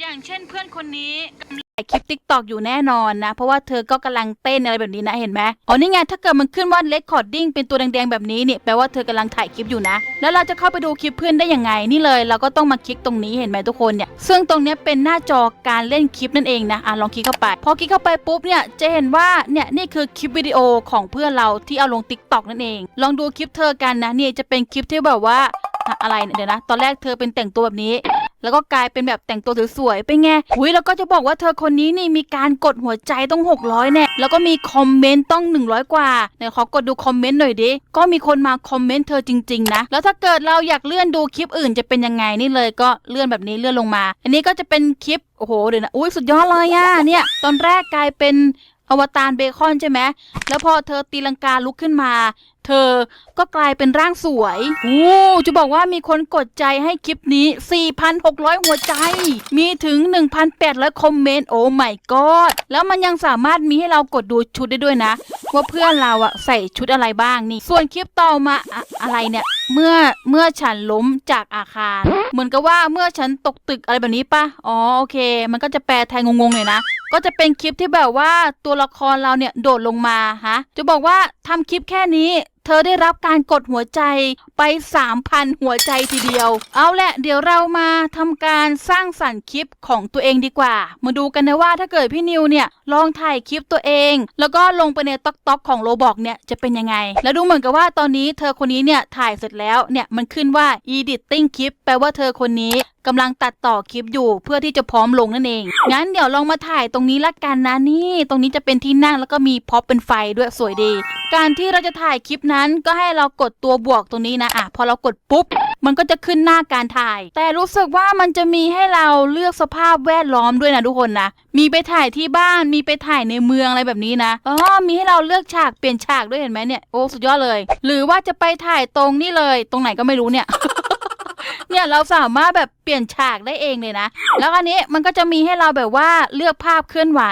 อย่างเช่นเพื่อนคนนี้กำลังถ่ายคลิปติ๊กตอกอยู่แน่นอนนะ เพราะว่าเธอก็กำลังเต้นอะไรแบบนี้นะเห็นไหมอ๋อนี่ไงถ้าเกิดมันขึ้นว่า recording เป็นตัวแดงๆแบบนี้เนี่ยแปลว่าเธอกำลังถ่ายคลิปอยู่นะ แล้วเราจะเข้าไปดูคลิปเพื่อนได้ยังไงนี่เลย เราก็ต้องมาคลิกตรงนี้เห็นไหมทุกคนเนี่ยซึ่งตรงเนี้ยเป็นหน้าจอการเล่นคลิปนั่นเองนะอะลองคลิกเข้าไป พอคลิกเข้าไปปุ๊บเนี่ยจะเห็นว่าเนี่ยนี่คือคลิปวิดีโอของเพื่อนเราที่เอาลงติ๊กตอกนั่นเอง ลองดูคลิปเธอกันนะนี่จะเป็นคลิปที่แบบว่าอะอะไรเนี่ยเดี๋ยวนะ ตอนแรกเธอเป็นแต่งตัวแบบนี้ แล้วก็กลายเป็นแบบแต่งตัวสวยๆเป็นไงหุยแล้วก็จะบอกว่าเธอคนนี้นี่มีการกดหัวใจต้อง 600เนี่ยแล้วก็มีคอมเมนต์ต้อง 100 กว่าเดี๋ยวขอกดดูคอมเมนต์หน่อยดิ ก็มีคนมาคอมเมนต์เธอจริงๆนะ แล้วถ้าเกิดเราอยากเลื่อนดูคลิปอื่นจะเป็นยังไงนี่เลยก็เลื่อนแบบนี้เลื่อนลงมา อันนี้ก็จะเป็นคลิป โอ้โหเดี๋ยวนะ อุ้ยสุดยอดเลยอะเนี่ย ตอนแรกกลายเป็นอวตารเบคอนใช่ไหม แล้วพอเธอตีลังกาลุกขึ้นมา เธอก็กลายเป็นร่างสวยโอ้จะบอกว่ามีคนกดใจให้คลิปนี้ 4,600 หัวใจ มีถึง 1,800 คอมเมนต์ โอ้ my god แล้วมันยังสามารถมีให้เรากดดูชุดได้ด้วยนะ ว่าเพื่อนเราอะใส่ชุดอะไรบ้างนี่ ส่วนคลิปต่อมาอะอะไรเนี่ย เมื่อเมื่อฉันล้มจากอาคาร เหมือนกับว่าเมื่อฉันตกตึกอะไรแบบนี้ปะอ๋อโอเค มันก็จะแปลไทยงงๆหน่อยนะก็จะเป็นคลิปที่แบบว่าตัวละครเราเนี่ยโดดลงมาฮะ จะบอกว่าทำคลิปแค่นี้ เธอได้รับการกดหัวใจไป 3,000 หัวใจทีเดียว เอาแหละเดี๋ยวเรามาทำการสร้างสรรค์คลิปของตัวเองดีกว่า มาดูกันนะว่าถ้าเกิดพี่นิวเนี่ยลองถ่ายคลิปตัวเอง แล้วก็ลงไปในต็อกต็อกของโรบอกเนี่ยจะเป็นยังไง แล้วดูเหมือนกับว่าตอนนี้เธอคนนี้เนี่ยถ่ายเสร็จแล้วเนี่ยมันขึ้นว่า editing คลิปแปลว่าเธอคนนี้กำลังตัดต่อคลิปอยู่เพื่อที่จะพร้อมลงนั่นเอง งั้นเดี๋ยวลองมาถ่ายตรงนี้ละกันนะนี่ ตรงนี้จะเป็นที่นั่งแล้วก็มีพ็อปเป็นไฟด้วยสวยดี การที่เราจะถ่ายคลิปนั้นก็ให้เรากดตัวบวกตรงนี้นะอะพอเรากดปุ๊บ มันก็จะขึ้นหน้าการถ่าย แต่รู้สึกว่ามันจะมีให้เราเลือกสภาพแวดล้อมด้วยนะทุกคนนะ มีไปถ่ายที่บ้านมีไปถ่ายในเมืองอะไรแบบนี้นะอ๋อมีให้เราเลือกฉากเปลี่ยนฉากด้วยเห็นไหมเนี่ยโอ้สุดยอดเลย หรือว่าจะไปถ่ายตรงนี่เลย ตรงไหนก็ไม่รู้เนี่ย เนี่ยเราสามารถแบบเปลี่ยนฉากได้เองเลยนะ แล้วอันนี้มันก็จะมีให้เราแบบว่าเลือกภาพเคลื่อนไหว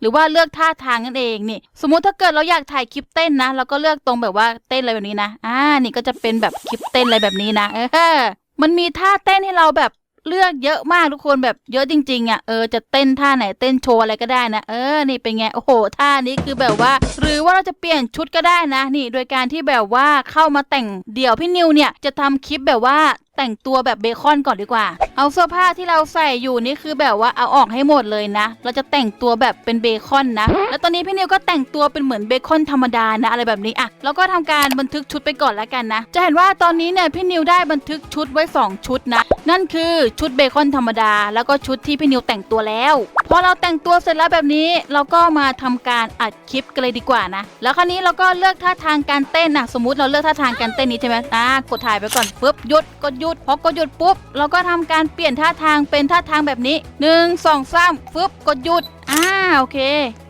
หรือว่าเลือกท่าทางนั่นเองนี่ สมมุติถ้าเกิดเราอยากถ่ายคลิปเต้นนะเราก็เลือกตรงแบบว่าเต้นอะไรแบบนี้นะอ่านี่ก็จะเป็นแบบคลิปเต้นอะไรแบบนี้นะเออมันมีท่าเต้นให้เราแบบเลือกเยอะมากทุกคนแบบเยอะจริงๆอะเออจะเต้นท่าไหนเต้นโชว์อะไรก็ได้นะเออนี่เป็นไงโอ้โหท่านี้คือแบบว่า หรือว่าเราจะเปลี่ยนชุดก็ได้นะ นี่ โดยการที่แบบว่าเข้ามาแต่งเดี่ยวพี่นิวเนี่ยจะทำคลิปแบบว่า แต่งตัวแบบเบคอนก่อนดีกว่า เอาเสื้อผ้าที่เราใส่อยู่นี่คือแบบว่าเอาออกให้หมดเลยนะ เราจะแต่งตัวแบบเป็นเบคอนนะ แล้วตอนนี้พี่นิวก็แต่งตัวเป็นเหมือนเบคอนธรรมดานะอะไรแบบนี้อะแล้วก็ทำการบันทึกชุดไปก่อนแล้วกันนะ จะเห็นว่าตอนนี้เนี่ยพี่นิวได้บันทึกชุดไว้ 2 ชุดนะ นั่นคือชุดเบคอนธรรมดา แล้วก็ชุดที่พี่นิวแต่งตัวแล้ว พอเราแต่งตัวเสร็จแล้วแบบนี้เราก็มาทำการอัดคลิปกันเลยดีกว่านะ แล้วคราวนี้เราก็เลือกท่าทางการเต้นนะสมมุติเราเลือกท่าทางการเต้นนี้ใช่ไหมอ่ากดถ่ายไปก่อนปุ๊บยุดกดหยุด พอกดหยุดปุ๊บ เราก็ทำการเปลี่ยนท่าทางเป็นท่าทางแบบนี้หนึ่งสองสามฟึบกดหยุด อ่าโอเค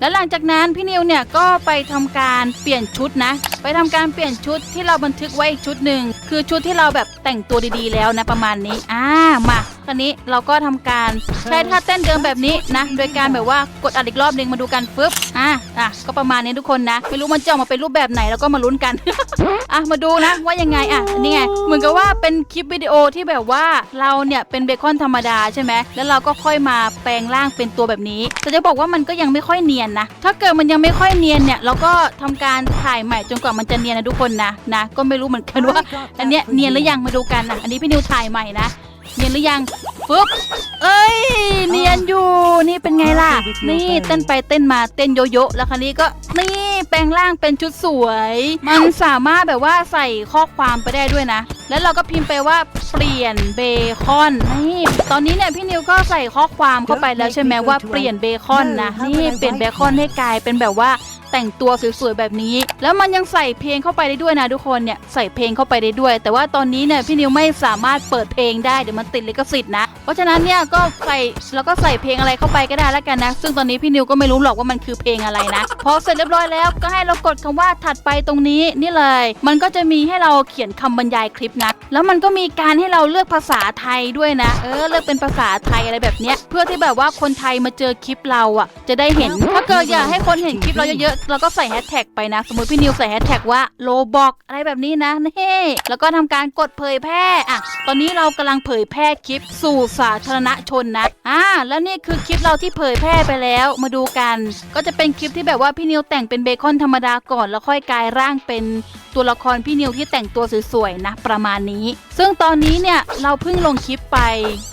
แล้วหลังจากนั้นพี่นิวเนี่ยก็ไปทำการเปลี่ยนชุดนะ ไปทำการเปลี่ยนชุดที่เราบันทึกไว้อีกชุดหนึ่งคือชุดที่เราแบบแต่งตัวดีๆแล้วนะประมาณนี้อ่ามาคราวนี้เราก็ทำการใช้ท่าเต้นเดิมแบบนี้นะ โดยการแบบว่ากดอัดอีกรอบหนึ่งมาดูกันฟึบอ่าอะก็ประมาณนี้ทุกคนนะไม่รู้มันจะออกมาเป็นรูปแบบไหนแล้วก็มาลุ้นกันอะมาดูนะว่ายังไงอะนี่ไงเหมือนกับว่าเป็นคลิปวิดีโอที่แบบว่าเราเนี่ยเป็นเบคอนธรรมดาใช่ไหมแล้วเราก็ค่อยมาแปลงร่างเป็นตัวแบบนี้แต่จะบอกว่ามันก็ยังไม่ค่อยเนียนนะ ถ้าเกิดมันยังไม่ค่อยเนียนเนี่ยเราก็ทำการถ่ายใหม่จนกว่ามันจะเนียนนะทุกคนนะนะ ก็ไม่รู้เหมือนกันว่า อันเนี้ยเนียนหรือยังมาดูกันนะอันนี้พี่นิวถ่ายใหม่นะ เนียนหรือยังฟึบเอ้ย เนียนอยู่ นี่เป็นไงล่ะ นี่เต้นไปเต้นมาเต้นโยโย่แล้วคราวนี้ก็นี่แปลงร่างเป็นชุดสวย มันสามารถแบบว่าใส่ข้อความไปได้ด้วยนะ แล้วเราก็พิมพ์ไปว่าเปลี่ยนเบคอน นี่ ตอนนี้เนี่ยพี่นิวก็ใส่ข้อความเข้าไปแล้วใช่ไหมว่าเปลี่ยนเบคอนนะ นี่เปลี่ยนเบคอนให้กลายเป็นแบบว่า แต่งตัวสวยๆแบบนี้ แล้วมันยังใส่เพลงเข้าไปได้ด้วยนะทุกคนเนี่ยใส่เพลงเข้าไปได้ด้วย แต่ว่าตอนนี้เนี่ยพี่นิวไม่สามารถเปิดเพลงได้เดี๋ยวมันติดลิขสิทธิ์นะเพราะฉะนั้นเนี่ยก็ใส่แล้วก็ใส่เพลงอะไรเข้าไปก็ได้แล้วกันนะ ซึ่งตอนนี้พี่นิวก็ไม่รู้หรอกว่ามันคือเพลงอะไรนะพอเสร็จเรียบร้อยแล้วก็ให้เรากดคำว่าถัดไปตรงนี้นี่เลย มันก็จะมีให้เราเขียนคำบรรยายคลิปนะแล้วมันก็มีการให้เราเลือกภาษาไทยด้วยนะ เออเลือกเป็นภาษาไทยอะไรแบบเนี้ยเพื่อที่แบบว่าคนไทยมาเจอคลิปเราอะจะได้เห็น ถ้าเกิดอยากให้คนเห็นคลิปเราเยอะๆเราก็ใส่แฮชแท็กไปนะ สมมติพี่นิวใส่แฮชแท็กว่าโลบอกอะไรแบบนี้นะเฮ้แล้วก็ทำการกดเผยแพร่อะตอนนี้เรากำลังเผยแพร่คลิปสู่สาธารณชนนะอ่าแล้วนี่คือคลิปเราที่เผยแพร่ไปแล้วมาดูกัน ก็จะเป็นคลิปที่แบบว่าพี่นิวแต่งเป็นเบคอนธรรมดาก่อนแล้วค่อยกลายร่างเป็นตัวละครพี่นิวที่แต่งตัวสวยๆนะประมาณนี้ ซึ่งตอนนี้เนี่ยเราเพิ่งลงคลิปไป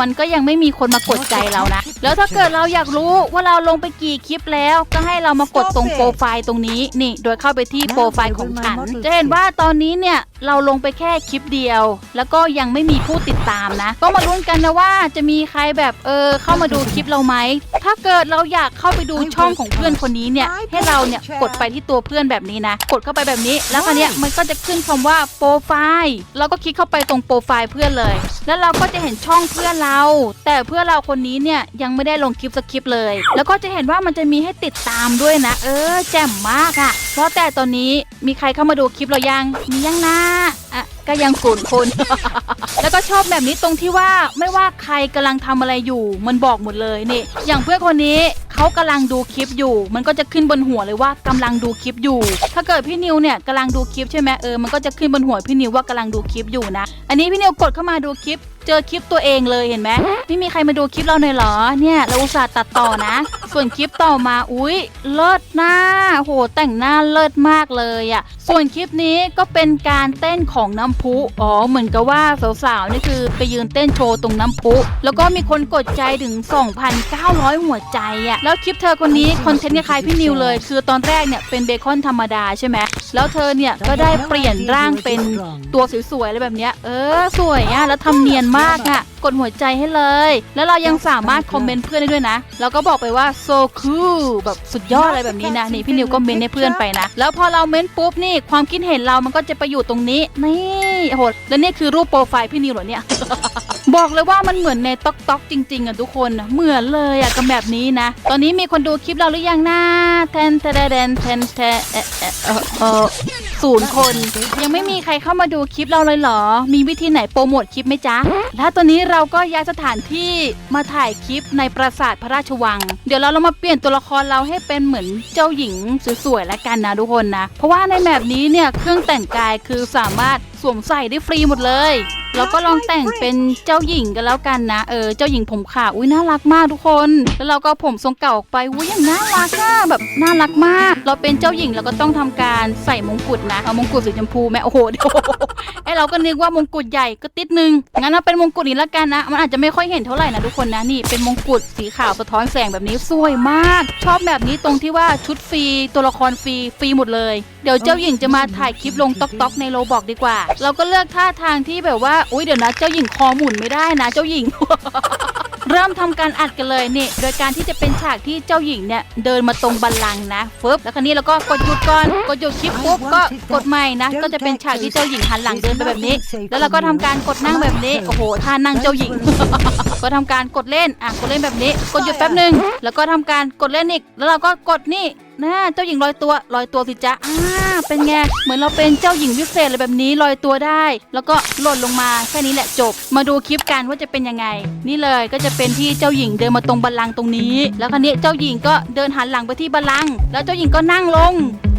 มันก็ยังไม่มีคนมากดใจเรานะ แล้วถ้าเกิดเราอยากรู้ว่าเราลงไปกี่คลิปแล้ว ก็ให้เรามากดตรงโปรไฟล์ตรงนี้นี่โดยเข้าไปที่โปรไฟล์ของฉัน จะเห็นว่าตอนนี้เนี่ยเราลงไปแค่คลิปเดียว แล้วก็ยังไม่มีผู้ติดตามนะ ก็มาลุ้นกันนะว่าจะมีใครแบบเออเข้ามาดูคลิปเราไหม ถ้าเกิดเราอยากเข้าไปดูช่องของเพื่อนคนนี้เนี่ย ให้เราเนี่ยกดไปที่ตัวเพื่อนแบบนี้นะ กดเข้าไปแบบนี้ แล้วคราวเนี้ยมันก็จะขึ้นคำว่าโปรไฟล์เราก็คลิกเข้าไปตรงโปรไฟล์เพื่อนเลย แล้วเราก็จะเห็นช่องเพื่อนเรา แต่เพื่อนเราคนนี้เนี่ยยังไม่ได้ลงคลิปสักคลิปเลย แล้วก็จะเห็นว่ามันจะมีให้ติดตามด้วยนะ เออ แจ่มมากอะเพราะแต่ตอนนี้มีใครเข้ามาดูคลิปเรายังมียังนะอะ ก็ยังศูนย์คน แล้วก็ชอบแบบนี้ตรงที่ว่าไม่ว่าใครกำลังทำอะไรอยู่ มันบอกหมดเลยนี่ อย่างเพื่อนคนนี้เขากำลังดูคลิปอยู่ มันก็จะขึ้นบนหัวเลยว่ากำลังดูคลิปอยู่ ถ้าเกิดพี่นิวเนี่ยกำลังดูคลิปใช่ไหมเออมันก็จะขึ้นบนหัวพี่นิวว่ากำลังดูคลิปอยู่นะ อันนี้พี่นิวกดเข้ามาดูคลิป เจอคลิปตัวเองเลยเห็นไหมไม่มีใครมาดูคลิปเราหน่อยเหรอ เนี่ย เราอุตส่าห์ตัดต่อนะ ส่วนคลิปต่อมาอุ้ยเลิศหน้า โหแต่งหน้าเลิศมากเลยอะ่ะ ส่วนคลิปนี้ก็เป็นการเต้นของน้ำพุอ๋อเหมือนกับว่าสาวๆนี่คือไปยืนเต้นโชว์ตรงน้ำพุแล้วก็มีคนกดใจถึง 2,900 หัวใจอะ่ะแล้วคลิปเธอคนนี้คอนเทนต์คล้ายๆพี่นิวเลย คือตอนแรกเนี่ยเป็นเบคอนธรรมดาใช่ไหมแล้วเธอเนี่ยก็ได้เปลี่ยนร่างเป็นตัวสวยๆอะไรแบบเนี้ยเออสวยอะแล้วทำเนียนมากอะ กดหัวใจให้เลย แล้วเรายังสามารถคอมเมนต์เพื่อนได้ด้วยนะแล้วก็บอกไปว่า so cool แบบสุดยอดอะไรแบบนี้นะนี่พี่นิวก็เมนต์ให้เพื่อนไปนะ แล้วพอเราเมนต์ปุ๊บนี่ความคิดเห็นเรามันก็จะไปอยู่ตรงนี้นี่โอ้โหแล้วนี่คือรูปโปรไฟล์พี่นิวเหรอเนี่ยบอกเลยว่ามันเหมือนในต๊อกต๊อกจริง ๆอะทุกคนอะเหมือนเลยอะกับแบบนี้นะ ตอนนี้มีคนดูคลิปเราหรือยังนะแทนแทนแทนแทนแทนเออเออเออเออศูนย์คน ยังไม่มีใครเข้ามาดูคลิปเราเลยเหรอ มีวิธีไหนโปรโมทคลิปไหมจ๊ะ แล้วตอนนี้เราก็ย้ายสถานที่มาถ่ายคลิปในปราสาทพระราชวัง เดี๋ยวเราเรามาเปลี่ยนตัวละครเราให้เป็นเหมือนเจ้าหญิงสวยๆแล้วกันนะทุกคนนะ เพราะว่าในแบบนี้เนี่ยเครื่องแต่งกายคือสามารถสวมใส่ได้ฟรีหมดเลย เราก็ลองแต่งเป็นเจ้าหญิงกันแล้วกันนะ เออ เจ้าหญิงผมขาว อุ้ยน่ารักมากทุกคน แล้วเราก็ผมทรงเก่าออกไป อุ้ยอย่างน่ารักอะแบบน่ารักมาก เราเป็นเจ้าหญิงเราก็ต้องทำการใส่มงกุฎนะ เอามงกุฎสีชมพูแม่ โอ้โหเดี๋ยวไอเราก็นึกว่ามงกุฎใหญ่ก็ติดนึง งั้นเอาเป็นมงกุฎนี้แล้วกันนะ มันอาจจะไม่ค่อยเห็นเท่าไหร่นะทุกคนนะ นี่เป็นมงกุฎสีขาวสะท้อนแสงแบบนี้สวยมาก ชอบแบบนี้ตรงที่ว่าชุดฟรีตัวละครฟรีฟรีหมดเลย เดี๋ยวเจ้าหญิงจะมาถ่ายคลิปลงต๊อกต๊อกในโลบอกดีกว่า เราก็เลือกท่าทางที่แบบว่าอุ้ยเดี๋ยวนะ เจ้าหญิงคอหมุนไม่ได้นะ เจ้าหญิง เริ่มทำการอัดกันเลยนี่ โดยการที่จะเป็นฉากที่เจ้าหญิงเนี่ยเดินมาตรงบัลลังก์นะฟึบแล้วคราวนี้เราก็กดหยุดก่อนกดหยุดคลิปปุ๊บก็กดใหม่นะ ก็จะเป็นฉากที่เจ้าหญิงหันหลังเดินไปแบบนี้ แล้วเราก็ทำการกดนั่งแบบนี้โอ้โหท่านั่งเจ้าหญิง ก็ทำการกดเล่นอะกดเล่นแบบนี้ กดหยุดแป๊บหนึ่งแล้วก็ทำการกดเล่นอีก แล้วเราก็กดนี่นะเจ้าหญิงลอยตัวลอยตัวสิจ๊ะอ่าเป็นไงเหมือนเราเป็นเจ้าหญิงวิเศษอะไรแบบนี้ลอยตัวได้ แล้วก็หล่นลงมาแค่นี้แหละจบ มาดูคลิปกันว่าจะเป็นยังไง นี่เลยก็จะเป็นที่เจ้าหญิงเดินมาตรงบัลลังก์ตรงนี้ แล้วคราวนี้เจ้าหญิงก็เดินหันหลังไปที่บัลลังก์แล้วเจ้าหญิงก็นั่งลง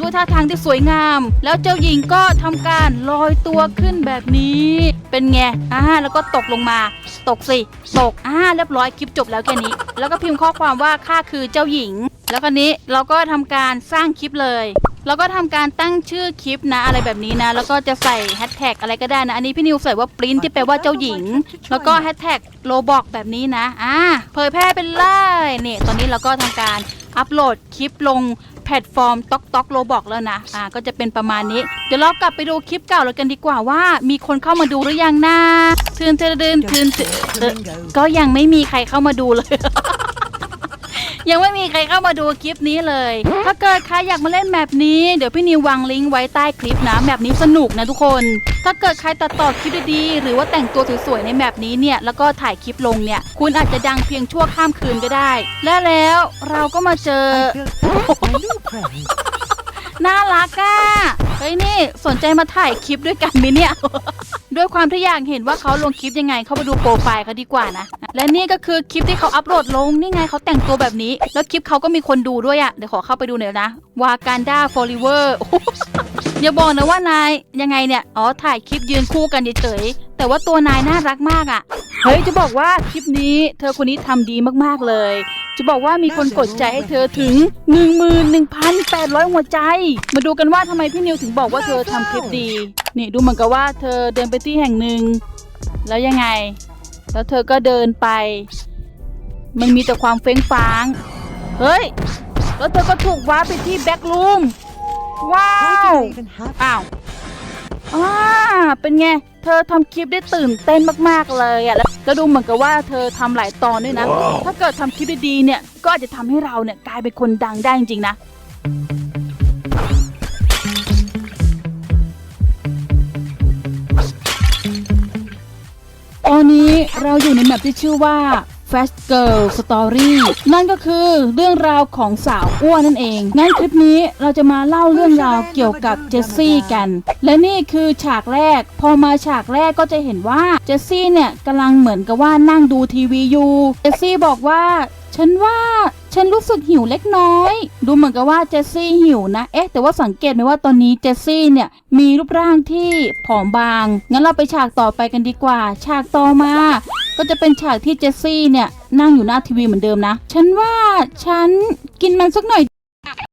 ด้วยท่าทางที่สวยงาม แล้วเจ้าหญิงก็ทำการลอยตัวขึ้นแบบนี้ เป็นไงอ่าแล้วก็ตกลงมา ตกสิตกอ่าเรียบร้อยคลิปจบแล้วแค่นี้ แล้วก็พิมพ์ข้อความว่าข้าคือเจ้าหญิง แล้วคราวนี้เราก็ทำการสร้างคลิปเลยแล้วก็ทำการตั้งชื่อคลิปนะอะไรแบบนี้นะ แล้วก็จะใส่แฮชแท็กอะไรก็ได้นะ อันนี้พี่นิวใส่ว่าปริ้นที่แปลว่าเจ้าหญิง แล้วก็แฮชแท็กโลบอกแบบนี้นะอ่าเผยแพร่เป็นเลยนี่ยตอนนี้เราก็ทำการอัปโหลดคลิปลง พลตฟอร์มต๊อกต๊อกโลบอกแล้วนะ อ่า ก็จะเป็นประมาณนี้ เดี๋ยวเรากลับไปดูคลิปเก่าเรากันดีกว่าว่า มีคนเข้ามาดูหรือยังนะทืนเทนเดินทืนเทนเอ่อก็ยังไม่มีใครเข้ามาดูเลย ยังไม่มีใครเข้ามาดูคลิปนี้เลย ถ้าเกิดใครอยากมาเล่นแมปนี้เดี๋ยวพี่นิววางลิงก์ไว้ใต้คลิปนะแมปนี้สนุกนะทุกคน ถ้าเกิดใครตัดต่อคลิปดีๆหรือว่าแต่งตัวสวยๆในแมปนี้เนี่ยแล้วก็ถ่ายคลิปลงเนี่ย คุณอาจจะดังเพียงชั่วข้ามคืนก็ได้ และแล้วเราก็มาเจอ น่ารักอะเฮ้ยนี่สนใจมาถ่ายคลิปด้วยกันไหมเนี่ย ด้วยความที่อยากเห็นว่าเขาลงคลิปยังไง เข้าไปดูโปรไฟล์เขาดีกว่านะ และนี่ก็คือคลิปที่เขาอัปโหลดลงนี่ไงเขาแต่งตัวแบบนี้ แล้วคลิปเขาก็มีคนดูด้วยอะ่ะ เดี๋ยวขอเข้าไปดูหน่อยนะวากันดาฟอลิเวอร์อย่าบอกนะว่านายยังไงเนี่ย อ๋อถ่ายคลิปยืนคู่กันเฉยๆแต่ว่าตัวนายน่ารักมากอะ เฮ้ยจะบอกว่าคลิปนี้ เธอคนนี้ทำดีมากๆเลย จะบอกว่ามีคนกดใจให้เธอถึง 11,800 หัวใจ มาดูกันว่าทำไมพี่นิวถึงบอกว่าเธอทำคลิปดี นี่ดูเหมือนกับว่าเธอเดินไปที่แห่งหนึ่ง แล้วยังไง แล้วเธอก็เดินไป มันมีแต่ความเฟ้งฟ้าง เฮ้ย แล้วเธอก็ถูกว้าร์ปไปที่แบ็กรูม ว้าว อ้าวอ่าเป็นไงเธอทำคลิปได้ตื่นเต้นมากๆเลยอะแล้วแล้วดูเหมือนกับว่าเธอทำหลายตอนด้วยนะ ถ้าเกิดทำคลิปดีๆเนี่ยก็อาจจะทำให้เราเนี่ยกลายเป็นคนดังได้จริงๆนะตอนนี้เราอยู่ในแมปที่ชื่อว่า Fast Girl Story นั่นก็คือเรื่องราวของสาวอ้วนนั่นเอง งั้นคลิปนี้เราจะมาเล่าเรื่องราวเกี่ยวกับเจสซี่กัน และนี่คือฉากแรก พอมาฉากแรกก็จะเห็นว่าเจสซี่เนี่ยกำลังเหมือนกับว่านั่งดูทีวีอยู่ เจสซี่บอกว่า ฉันว่าฉันรู้สึกหิวเล็กน้อย ดูเหมือนกับว่าเจสซี่หิวนะ เอ๊ะ แต่ว่าสังเกตไหมว่าตอนนี้เจสซี่เนี่ยมีรูปร่างที่ผอมบาง งั้นเราไปฉากต่อไปกันดีกว่า ฉากต่อมา ก็จะเป็นฉากที่เจสซี่เนี่ยนั่งอยู่หน้าทีวีเหมือนเดิมนะ ฉันว่าฉันกินมันสักหน่อย